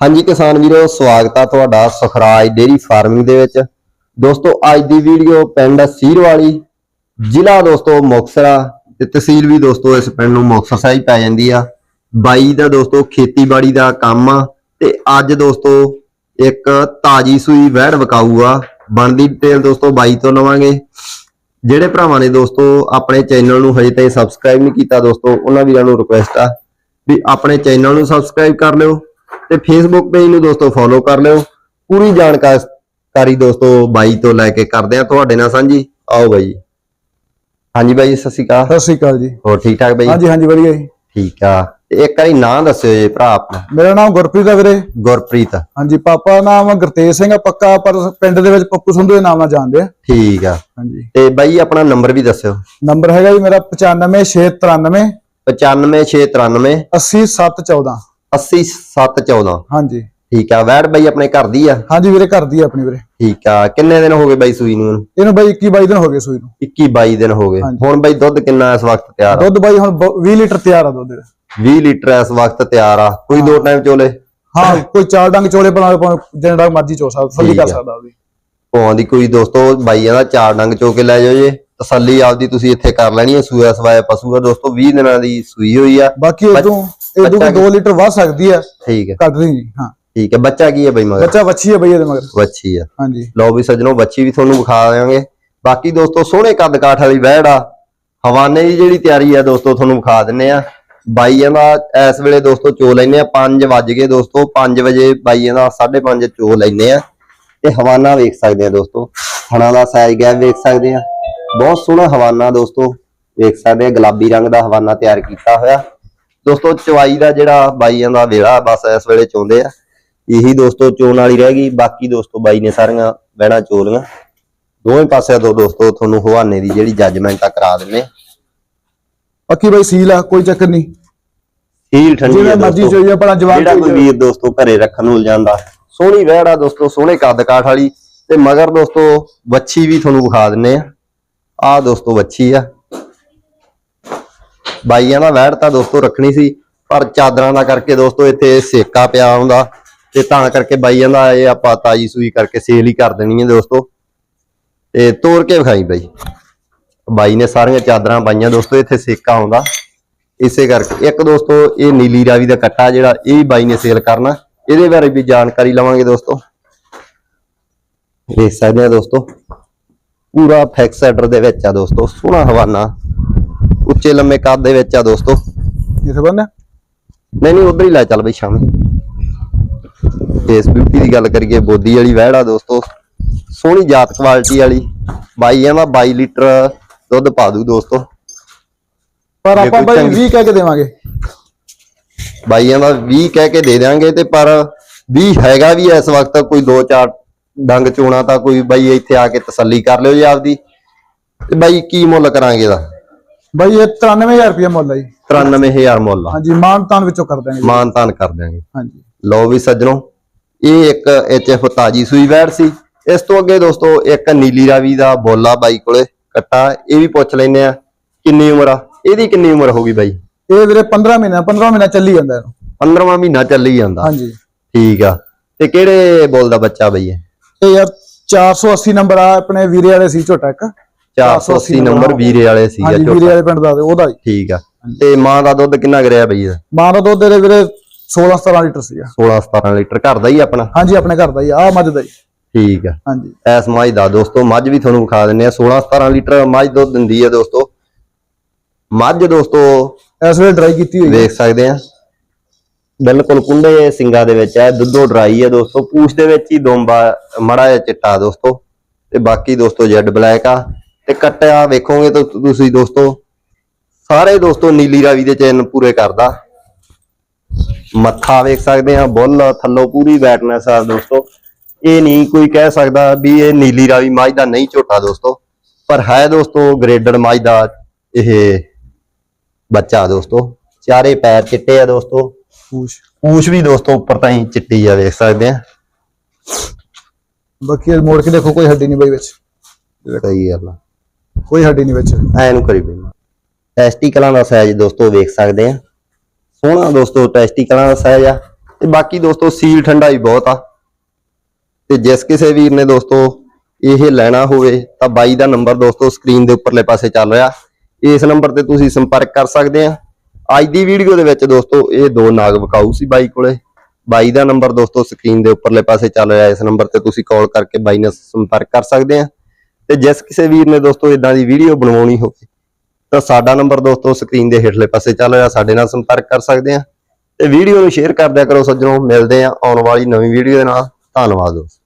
ਹਾਂਜੀ ਕਿਸਾਨ ਵੀਰੋ, ਸਵਾਗਤ ਆ ਤੁਹਾਡਾ ਸੁਖਰਾਜ ਡੇਰੀ ਫਾਰਮਿੰਗ ਦੇ ਵਿੱਚ। ਦੋਸਤੋ, ਅੱਜ ਦੀ ਵੀਡੀਓ ਪਿੰਡ ਸੀਰਵਾਲੀ, ਜ਼ਿਲ੍ਹਾ ਦੋਸਤੋ ਮੁਕਤਸਰਾ ਤੇ ਤਹਿਸੀਲ ਵੀ ਦੋਸਤੋ ਇਸ ਪਿੰਡ ਨੂੰ ਮੁਕਤਸਰ ਸਾਹਿਬ ਪੈ ਜਾਂਦੀ ਆ। ਬਾਈ ਦਾ ਦੋਸਤੋ ਖੇਤੀਬਾੜੀ ਦਾ ਕੰਮ ਆ ਤੇ ਅੱਜ ਦੋਸਤੋ ਇੱਕ ਤਾਜੀ ਸੂਈ ਵਹਿੜ ਵਿਕਾਊ ਆ। ਬਣਦੀ ਡਿਟੇਲ ਦੋਸਤੋ ਬਾਈ ਤੋਂ ਲਵਾਂਗੇ। ਜਿਹੜੇ ਭਰਾਵਾਂ ਨੇ ਦੋਸਤੋ ਆਪਣੇ ਚੈਨਲ ਨੂੰ ਹਜੇ ਤਾਈਂ ਸਬਸਕ੍ਰਾਈਬ ਨਹੀਂ ਕੀਤਾ ਦੋਸਤੋ, ਉਹਨਾਂ ਵੀਰਾਂ ਨੂੰ ਰਿਕੁਐਸਟ ਆ ਵੀ ਆਪਣੇ ਚੈਨਲ ਨੂੰ ਸਬਸਕ੍ਰਾਈਬ ਕਰ ਲਿਓ। ਤੇ ਫੇਸਬੁੱਕ ਪੇਜ ਨੂੰ ਦੋਸਤੋ ਫੋਲੋ ਕਰ ਲਿਓ। ਪੂਰੀ ਜਾਣਕਾਰੀ ਦੋਸਤੋ ਬਾਈ ਤੋਂ ਲੈ ਕੇ ਕਰਦੇ ਆ ਤੁਹਾਡੇ ਨਾਲ ਸਾਂਝੀ। ਆਓ ਬਾਈ। ਹਾਂਜੀ ਬਾਈ ਸਤਿ ਸ਼੍ਰੀ ਅਕਾਲ। ਸਤਿ ਸ਼੍ਰੀ ਅਕਾਲ ਜੀ। ਹੋਰ ਠੀਕ ਠਾਕ ਬਾਈ? ਹਾਂਜੀ ਹਾਂਜੀ ਵਧੀਆ ਜੀ। ਠੀਕ ਆ। ਤੇ ਇੱਕ ਵਾਰੀ ਨਾਂ ਦੱਸਿਓ ਜੀ ਭਰਾ ਆਪਣਾ। ਮੇਰਾ ਨਾਮ ਗੁਰਪ੍ਰੀਤ ਹੈ ਵੀਰੇ। ਗੁਰਪ੍ਰੀਤ। ਹਾਂਜੀ ਪਾਪਾ ਦਾ ਨਾਮ ਗੁਰਤੇਜ ਸਿੰਘ ਆ ਪੱਕਾ ਪਰ ਪਿੰਡ ਦੇ ਵਿੱਚ ਪੱਪੂ ਸੰਧੂ ਦੇ ਨਾਮ ਨਾਲ ਜਾਣਦੇ ਆ। ਠੀਕ ਆ। ਹਾਂਜੀ। ਤੇ ਬਾਈ ਆਪਣਾ ਨੰਬਰ ਵੀ ਦੱਸਿਓ। ਨੰਬਰ ਹੈਗਾ ਜੀ ਮੇਰਾ 95693 95693 80714 80714 ਹਾਂਜੀ। ਠੀਕ ਆ ਵੈੜ ਬਾਈ ਆਪਣੇ ਘਰ ਦੀ ਆ? ਹਾਂਜੀ ਵੀਰੇ ਘਰ ਦੀ ਆ ਆਪਣੀ ਵੀਰੇ। ਠੀਕ ਆ ਕਿੰਨੇ ਦਿਨ ਹੋ ਗਏ ਬਾਈ ਸੂਈ ਨੂੰ ਇਹਨੂੰ? ਬਾਈ 21 22 ਦਿਨ ਹੋ ਗਏ ਸੂਈ ਨੂੰ। 21 22 ਦਿਨ ਹੋ ਗਏ। ਹਾਂਜੀ। ਹੁਣ ਬਾਈ ਦੁੱਧ ਕਿੰਨਾ ਇਸ ਵਕਤ ਤਿਆਰ ਆ? ਦੁੱਧ ਬਾਈ ਹੁਣ ਬ- 20 ਲੀਟਰ ਤਿਆਰ ਆ ਦੁੱਧ ਦਾ 20 ਲੀਟਰ ਇਸ ਵਕਤ ਤਿਆਰ ਆ। ਕੋਈ ਦੋ ਟਾਈਮ ਚੋਲੇ? ਹਾਂ ਕੋਈ ਚਾਰ ਡੰਗ ਚੋਲੇ ਬਣਾ ਭਾਵੇਂ ਜਿਹੜਾ ਮਰਜ਼ੀ ਚੋ ਸਕਦਾ ਫੱਲੀ ਠੀਕ ਕਰ ਆ। ਸਕਦਾ ਉਹ ਵੀ। ਭੋਂ ਦੀ ਕੋਈ ਦੋਸਤੋ ਬਾਈਆਂ ਦਾ ਚਾਰ ਡੰਗ ਚੋ ਕੇ ਲੈ ਜਾਓ ਜੇ। ਤਸੱਲੀ ਆਪਦੀ ਤੁਸੀਂ ਇੱਥੇ ਕਰ ਲੈਣੀ ਹੈ ਸੂਆ ਸਵਾਇਆ ਪਸ਼ੂ ਆ ਦੋਸਤੋ 20 ਦਿਨਾਂ ਦੀ ਸੂਈ ਹੋਈ ਆ। ਬਾਕੀ ਇਦੋਂ ਇਦੋਂ ਬੱਚਾ 2 ਲੀਟਰ ਵੱਧ ਸਕਦੀ ਆ ਠੀਕ ਹੈ। ਨਹੀਂ ਜੀ ਹਾਂ। ਠੀਕ ਹੈ ਬੱਚਾ ਕੀ ਹੈ ਬਾਈ ਮਗਰ? ਬੱਚਾ ਵੱਛੀ ਹੈ ਬਈ ਇਹਦੇ ਮਗਰ। ਵੱਛੀ ਆ। ਹਾਂਜੀ। ਲਓ ਵੀ ਸੱਜਣੋ ਬੱਚੀ ਵੀ ਤੁਹਾਨੂੰ ਵਿਖਾ ਦਿਆਂਗੇ। ਬਾਕੀ ਦੋਸਤੋ ਸੋਹਣੇ ਕੱਦ ਕਾਠ ਵਾਲੀ ਵਹਿੜ ਆ। ਹਵਾਨੇ ਦੀ ਜਿਹੜੀ ਤਿਆਰੀ ਆ ਦੋਸਤੋ ਤੁਹਾਨੂੰ ਵਿਖਾ ਦਿੰਨੇ ਆ। ਬਾਈਆਂ ਦਾ ਇਸ ਵੇਲੇ ਦੋਸਤੋ ਚੋ ਲੈਨੇ ਆ 5 ਵੱਜ ਗਏ ਦੋਸਤੋ। 5 ਵਜੇ ਬਾਈਆਂ ਦਾ 5:30 ਚੋ ਲੈਨੇ ਆ। ਤੇ ਹਵਾਨਾ ਵੇਖ ਸਕਦੇ ਆ ਦੋਸਤੋ। ਹਣਾ ਦਾ ਸਾਈਜ਼ ਗੈਪ ਵੇਖ ਸਕਦੇ ਆ। ਬਹੁਤ ਸੋਹਣਾ ਹਵਾਨਾ ਦੋਸਤੋ। ਵੇਖ ਸਕਦੇ ਆ ਗੁਲਾਬੀ ਰੰਗ ਦਾ ਹਵਾਨਾ ਤਿਆਰ ਕੀਤਾ ਹੋਇਆ। ਦੋਸਤੋ ਚਵਾਈ ਦਾ ਜਿਹੜਾ ਬਾਈਆਂ ਦਾ ਵੇਲਾ ਬਸ ਇਸ ਵੇਲੇ ਚੋਂਦੇ ਆ ਇਹੀ ਦੋਸਤੋ ਚੋਣ ਵਾਲੀ ਰਹਿ ਗਈ ਬਾਕੀ ਦੋਸਤੋ ਬਾਈ ਨੇ ਸਾਰੀਆਂ ਬਹਿਣਾ ਚੋਲੀਆਂ। ਦੋਵੇਂ ਪਾਸਿਆਂ ਤੋਂ ਦੋਸਤੋ ਤੁਹਾਨੂੰ ਹਵਾਨੇ ਦੀ ਜਿਹੜੀ ਜੱਜਮੈਂਟ ਆ ਕਰਾ ਦਿੰਨੇ ਬਾਕੀ ਬਾਈ ਸੀਲ ਆ ਕੋਈ ਚੱਕਰ ਨਹੀਂ। ਹੀਲ ਠੰਡੀ ਆ ਮਰਜ਼ੀ ਚੋਈ ਆਪਣਾ ਜਵਾਨ ਜਿਹੜਾ ਕੋਈ ਵੀਰ ਦੋਸਤੋ ਘਰੇ ਰੱਖਣ ਨੂੰ ਜਾਂਦਾ। ਸੋਹਣੀ ਵਹਿੜਾ ਦੋਸਤੋ ਸੋਹਣੇ ਕੱਦ ਕਾਠ ਵਾਲੀ। ਤੇ ਮਗਰ ਦੋਸਤੋ ਵੱਛੀ ਵੀ ਤੁਹਾਨੂੰ ਵਿਖਾ ਦਿੰਨੇ ਆ। ਆਹ ਦੋਸਤੋ ਵੱਛੀ ਆ। ਬਾਈਆਂ ਦਾ ਵਹਿੜ ਤਾਂ ਦੋਸਤੋ ਰੱਖਣੀ ਸੀ, ਪਰ ਚਾਦਰਾਂ ਦਾ ਕਰਕੇ ਦੋਸਤੋ ਇੱਥੇ ਸੇਕਾ ਪਿਆ ਹੁੰਦਾ, ਤੇ ਤਾਂ ਕਰਕੇ ਬਾਈਆਂ ਦਾ ਇਹ ਆਪਾਂ ਤਾਜੀ ਸੂਈ ਕਰਕੇ ਸੇਲ ਹੀ ਕਰ ਦੇਣੀ ਹੈ ਦੋਸਤੋ। ਤੇ ਤੋੜ ਕੇ ਵਿਖਾਈ ਬਾਈ। ਬਾਈ ਨੇ ਸਾਰੀਆਂ ਚਾਦਰਾਂ ਪਾਈਆਂ ਦੋਸਤੋ, ਇੱਥੇ ਸੇਕਾ ਆਉਂਦਾ ਇਸੇ ਕਰਕੇ ਇੱਕ ਦੋਸਤੋ ਇਹ ਨੀਲੀ ਰਾਵੀ ਦਾ ਕੱਟਾ ਜਿਹੜਾ, ਇਹ ਬਾਈ ਨੇ ਸੇਲ ਕਰਨਾ। ਇਹਦੇ ਬਾਰੇ ਵੀ ਜਾਣਕਾਰੀ ਲਵਾਂਗੇ ਦੋਸਤੋ। ਦੇਖ ਸਕਦੇ ਆ ਦੋਸਤੋ। ਪੂਰਾ ਫੈਕਸ ਹੈਡਰ ਦੇ ਵਿੱਚ ਆ ਦੋਸਤੋ, ਸੋਹਣਾ ਹਵਾਨਾ। ਉੱਚੇ ਲੰਮੇ ਕੱਦ ਦੇ ਵਿੱਚ ਆ ਦੋਸਤੋ। ਜਿੱਥੇ ਬੰਨਿਆ ਨਹੀਂ ਨਹੀਂ ਉਧਰ ਹੀ ਲੈ ਚੱਲ ਬਈ ਸ਼ਾਮੇ। ਫੇਸ ਬਿਊਟੀ ਦੀ ਗੱਲ ਕਰੀਏ ਬੋਦੀ ਵਾਲੀ ਵਹਿੜਾ ਦੋਸਤੋ। ਸੋਹਣੀ ਜਾਤ ਕੁਆਲਿਟੀ ਵਾਲੀ। ਬਾਈਆਂ ਦਾ 22 ਲੀਟਰ ਦੁੱਧ ਪਾ ਦੂ ਦੋਸਤੋ। ਪਰ ਆਪਾਂ ਬਾਈ ਚੰਗੀ- 20 ਕਹਿ ਕੇ ਦੇਵਾਂਗੇ। ਬਾਈਆਂ ਦਾ 20 ਕਹਿ ਕੇ ਦੇ ਦਿਆਂਗੇ ਤੇ ਪਰ 20 ਹੈਗਾ ਵੀ ਇਸ ਵਕਤ ਕੋਈ 2-4 ਡੰਗ ਚੋਣਾ ਤਾਂ ਕੋਈ ਬਾਈ ਇੱਥੇ ਆ ਕੇ ਤਸੱਲੀ ਕਰ ਲਿਓ ਜੀ ਆਪਦੀ। ਤੇ ਬਾਈ ਕੀ ਮੁੱਲ ਕਰਾਂਗੇ ਇਹਦਾ? ਬਾਈ ਇਹ 93000 ਰੁਪਏ ਮੁੱਲ ਹੈ ਜੀ। 93000 ਮੁੱਲ ਹਾਂਜੀ ਮਾਨ ਤਾਨ ਵਿੱਚੋਂ ਕਰ ਦਾਂਗੇ ਜੀ। ਮਾਨ ਤਾਨ ਕਰ ਦਿਆਂਗੇ। ਹਾਂਜੀ। ਲਓ ਵੀ ਸੱਜਣੋ ਇਹ ਇੱਕ ਐਚਐਫ ਤਾਜੀ ਸੂਈ ਵੈੜ ਸੀ। ਇਸ ਤੋਂ ਅੱਗੇ ਦੋਸਤੋ ਇੱਕ ਨੀਲੀ ਰਾਵੀ ਦਾ ਬੋਲਾ ਬਾਈ ਕੋਲੇ ਕੱਟਾ ਇਹ ਵੀ ਪੁੱਛ ਲੈਨੇ ਆ ਕਿੰਨੀ ਉਮਰ ਆ? ਇਹਦੀ ਕਿੰਨੀ ਉਮਰ ਹੋਗੀ ਬਾਈ? ਇਹ ਵੀਰੇ 15 ਮਹੀਨਾ 15 ਮਹੀਨਾ ਚੱਲੀ ਜਾਂਦਾ ਇਹਨੂੰ। 15ਵਾਂ ਮਹੀਨਾ ਚੱਲੀ ਜਾਂਦਾ। ਹਾਂਜੀ। ਠੀਕ ਆ। ਤੇ ਕਿਹੜੇ ਬੋਲ ਦਾ ਬੱਚਾ ਬਈ ਇਹ? ਇਹ ਯਾਰ 480 ਨੰਬਰ ਆ ਆਪਣੇ ਵੀਰੇ ਵਾਲੇ ਸੀ ਝੋਟਾ ਇੱਕ। 480 ਨੰਬਰ ਵੀਰੇ ਵਾਲੇ ਸੀ ਹਾਂਜੀ ਵੀਰੇ ਵਾਲੇ ਪਿੰਡ ਦਾ ਉਹਦਾ ਹੀ। ਠੀਕ ਆ। ਤੇ ਮਾਂ ਦਾ ਦੁੱਧ ਕਿੰਨਾ ਕਰਿਆ ਬਈ? ਇਹਦਾ ਮਾਂ ਦਾ ਦੁੱਧ ਇਹਦੇ ਵੀਰੇ 16 17 ਲੀਟਰ ਸੀਗਾ। 16 17 ਲੀਟਰ ਘਰ ਦਾ ਹੀ ਆਪਣਾ? ਹਾਂਜੀ ਆਪਣੇ ਘਰ ਦਾ ਹੀ ਆ ਮੱਝ ਦਾ ਹੀ। ਠੀਕ ਆ। ਹਾਂਜੀ। ਐਸ ਮੱਝ ਦਾ ਦੋਸਤੋ ਮੱਝ ਵੀ ਤੁਹਾਨੂੰ ਵਿਖਾ ਦਿੰਨੇ ਆ। 16 17 ਲੀਟਰ ਮੱਝ ਦੁੱਧ ਦਿੰਦੀ ਆ ਦੋਸਤੋ। ਮੱਝ ਦੋਸਤੋ ਇਸ ਵੇਲੇ ਡਰਾਈ ਕੀਤੀ ਹੋਈ ਵੇਖ ਸਕਦੇ ਆ। ਬਿਲਕੁਲ ਕੁੰਡੇ ਸਿੰਗਾ ਦੇ ਵਿੱਚ ਹੈ ਦੁੱਧੋ ਡਰਾਈ ਹੈ ਦੋਸਤੋ। ਪੂਛ ਦੇ ਵਿੱਚ ਹੀ ਦੋਂਬਾ ਮੜਾ ਜਿਹਾ ਚਿੱਟਾ ਦੋਸਤੋ। ਤੇ ਬਾਕੀ ਦੋਸਤੋ ਜੈਡ ਬਲੈਕ ਆ। ਤੇ ਕੱਟਿਆ ਵੇਖੋਗੇ ਤਾਂ ਤੁਸੀਂ ਦੋਸਤੋ ਸਾਰੇ ਦੋਸਤੋ ਨੀਲੀ ਰਾਵੀ ਦੇ ਚੈਨ ਪੂਰੇ ਕਰਦਾ। ਮੱਥਾ ਵੇਖ ਸਕਦੇ ਆ ਬੁੱਲ ਥੱਲੋਂ ਪੂਰੀ ਬੈਟਨੈਸ ਆ ਦੋਸਤੋ। ਇਹ ਨਹੀਂ ਕੋਈ ਕਹਿ ਸਕਦਾ ਵੀ ਇਹ ਨੀਲੀ ਰਾਵੀ ਮੱਝ ਦਾ ਨਹੀਂ ਝੋਟਾ ਦੋਸਤੋ ਪਰ ਹੈ ਦੋਸਤੋ ਗ੍ਰੇਡਡ ਮੱਝ ਦਾ ਇਹ ਬੱਚਾ ਦੋਸਤੋ। ਚਾਰੇ ਪੈਰ ਚਿੱਟੇ ਆ ਦੋਸਤੋ। ਪੂਛ। ਪੂਛ ਵੀ ਦੋਸਤੋ ਉੱਪਰ ਤਾਂ ਹੀ ਚਿੱਟੀ ਆ ਵੇਖ ਸਕਦੇ ਆ ਬਾਕੀ ਮੋੜ ਕੇ ਦੇਖੋ ਕੋਈ ਹੱਡੀ ਨਹੀਂ ਬਾਈ ਵਿੱਚ। ਸਹੀ ਗੱਲ ਆ। ਕੋਈ ਹੱਡੀ ਨਹੀਂ ਵਿੱਚ। ਐ ਨੂੰ ਕਰੀ ਬਈ। ਟੈਸਟੀਕਲਾਂ ਦਾ ਸਾਈਜ਼ ਦੋਸਤੋ ਵੇਖ ਸਕਦੇ ਆ। ਸੋਹਣਾ ਦੋਸਤੋ ਟੈਸਟੀਕਲਾਂ ਦਾ ਸਾਈਜ਼ ਆ। ਤੇ ਬਾਕੀ ਦੋਸਤੋ ਸੀਲ ਠੰਡਾਈ ਬਹੁਤ ਆ। ਤੇ ਜਿਸ ਕਿਸੇ ਵੀਰ ਨੇ ਦੋਸਤੋ ਇਹ ਲੈਣਾ ਹੋਵੇ, ਤਾਂ ਬਾਈ ਦਾ ਨੰਬਰ ਦੋਸਤੋ ਸਕਰੀਨ ਦੇ ਉੱਪਰਲੇ ਪਾਸੇ ਚੱਲ ਰਿਹਾ। ਇਸ ਨੰਬਰ ਤੇ ਤੁਸੀਂ ਸੰਪਰਕ ਕਰ ਸਕਦੇ ਆ। ਅੱਜ ਦੀ ਵੀਡੀਓ ਦੇ ਵਿੱਚ ਦੋਸਤੋ ਇਹ ਦੋ ਨਾਗ ਵਿਕਾਊ ਸੀ ਬਾਈ ਕੋਲੇ। ਬਾਈ ਦਾ ਨੰਬਰ ਦੋਸਤੋ ਸਕਰੀਨ ਦੇ ਉੱਪਰਲੇ ਪਾਸੇ ਚੱਲ ਰਿਹਾ। ਇਸ ਨੰਬਰ ਤੇ ਤੁਸੀਂ ਕਾਲ ਕਰਕੇ ਬਾਈ ਨਾਲ ਸੰਪਰਕ ਕਰ ਸਕਦੇ ਆ। ਤੇ ਜਿਸ ਕਿਸੇ ਵੀਰ ਨੇ ਦੋਸਤੋ ਇਦਾਂ ਦੀ ਵੀਡੀਓ ਬਣਵਾਉਣੀ ਹੋਵੇ, ਤਾਂ ਸਾਡਾ ਨੰਬਰ ਦੋਸਤੋ ਸਕਰੀਨ ਦੇ ਹੇਠਲੇ ਪਾਸੇ ਚੱਲ ਰਿਹਾ, ਸਾਡੇ ਨਾਲ ਸੰਪਰਕ ਕਰ ਸਕਦੇ ਆ। ਤੇ ਵੀਡੀਓ ਨੂੰ ਸ਼ੇਅਰ ਕਰ ਦਿਆ ਕਰੋ ਸੱਜਣੋ, ਮਿਲਦੇ ਆ ਆਉਣ ਵਾਲੀ ਨਵੀਂ ਵੀਡੀਓ ਦੇ ਨਾਲ। ਧੰਨਵਾਦ ਦੋਸਤੋ।